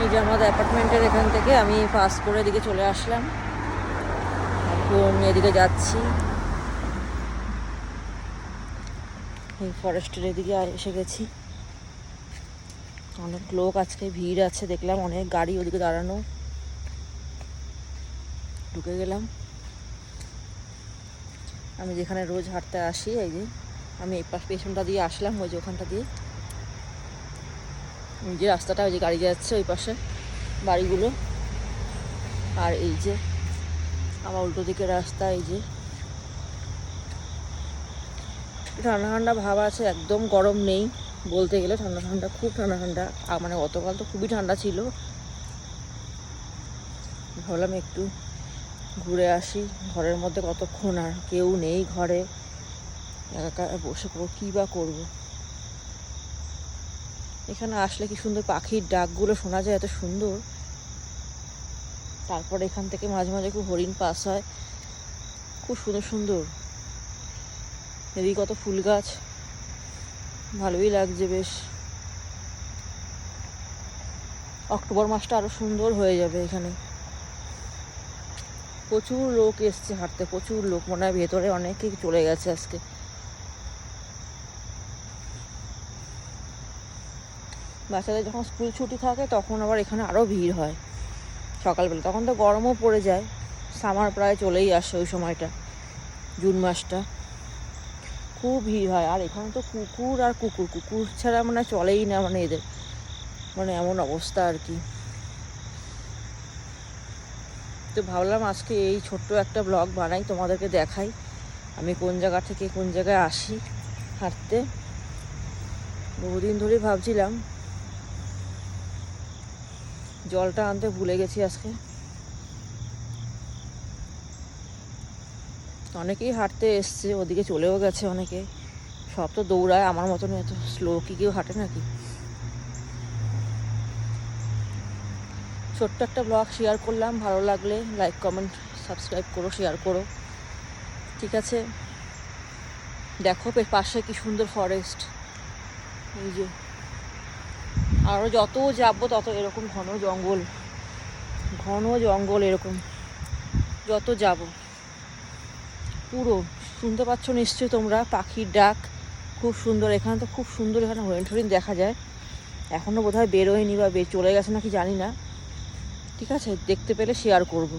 আমাদের অ্যাপার্টমেন্টের এখান থেকে আমি পাস করে এদিকে চলে আসলাম। এখন এদিকে যাচ্ছি। এই ফরেস্টের এদিকে এসে গেছি। অনেক লোক আজকে ভিড় আছে, দেখলাম অনেক গাড়ি ওদিকে দাঁড়ানো। ঢুকে গেলাম। আমি যেখানে রোজ হাঁটতে আসি, এই যে আমি এই পেছনটা দিয়ে আসলাম, ওই যে ওখানটা দিয়ে। যে রাস্তাটা, ওই যে গাড়ি যাচ্ছে ওই পাশে বাড়িগুলো। আর এই যে আমার উল্টো দিকে রাস্তা, এই যে ঠান্ডা ঠান্ডা ভাব আছে, একদম গরম নেই বলতে গেলে। ঠান্ডা ঠান্ডা, খুব ঠান্ডা ঠান্ডা। আর মানে গতকাল তো খুবই ঠান্ডা ছিল। ভাবলাম একটু ঘুরে আসি, ঘরের মধ্যে কতক্ষণ আর কেউ নেই ঘরে। একা বসে কী বা করব? এখানে আসলে কি সুন্দর পাখির ডাকগুলো শোনা যায়, এত সুন্দর। তারপর এখান থেকে মাঝে মাঝে খুব হরিণ পাস হয়। খুব সুন্দর সুন্দর। এদিকে কত ফুল গাছ। ভালোই লাগছে বেশ। অক্টোবর মাসটা আরও সুন্দর হয়ে যাবে এখানে। প্রচুর লোক এসছে হাঁটতে, প্রচুর লোক। মনে হয় ভেতরে অনেকেই চলে গেছে আজকে। বাচ্চাদের যখন স্কুল ছুটি থাকে, তখন আবার এখানে আরও ভিড় হয় সকালবেলা। তখন তো গরমও পড়ে যায়। সামার প্রায় চলেই আসে ওই সময়টা জুন মাসটা। খুব ভিড় হয়। আর এখানে তো কুকুর আর কুকুর কুকুর ছাড়া মানে চলেই না মানে এদের। মানে এমন অবস্থা আর কি। তো ভাবলাম আজকে এই ছোট্ট একটা ব্লগ বানাই, তোমাদেরকে দেখাই। আমি কোন জায়গা থেকে কোন জায়গায় আসি হাঁটতে। বহুদিন ধরেই ভাবছিলাম জলটা আনতে ভুলে গেছি আজকে। অনেকেই হাঁটতে এসছে, ওদিকে চলেও গেছে অনেকে। সব তো দৌড়ায়, আমার মতন এত স্লো কি কেউ হাঁটে নাকি? ছোট্ট একটা ব্লগ শেয়ার করলাম, ভালো লাগলে লাইক কমেন্ট সাবস্ক্রাইব করো শেয়ার করো। ঠিক আছে? দেখো পাশে কি সুন্দর ফরেস্ট এই যে। আরও যত যাব তত এরকম ঘন জঙ্গল ঘন জঙ্গল এরকম, যত যাব। পুরো, শুনতে পাচ্ছ নিশ্চয়ই তোমরা, পাখির ডাক খুব সুন্দর, এখানে তো খুব সুন্দর এখানে হরিণ ঠরিণ দেখা যায়। এখনও বোধহয় বেরোয়নি বা বে, চলে গেছে নাকি জানি না। ঠিক আছে, দেখতে পেলে শেয়ার করব।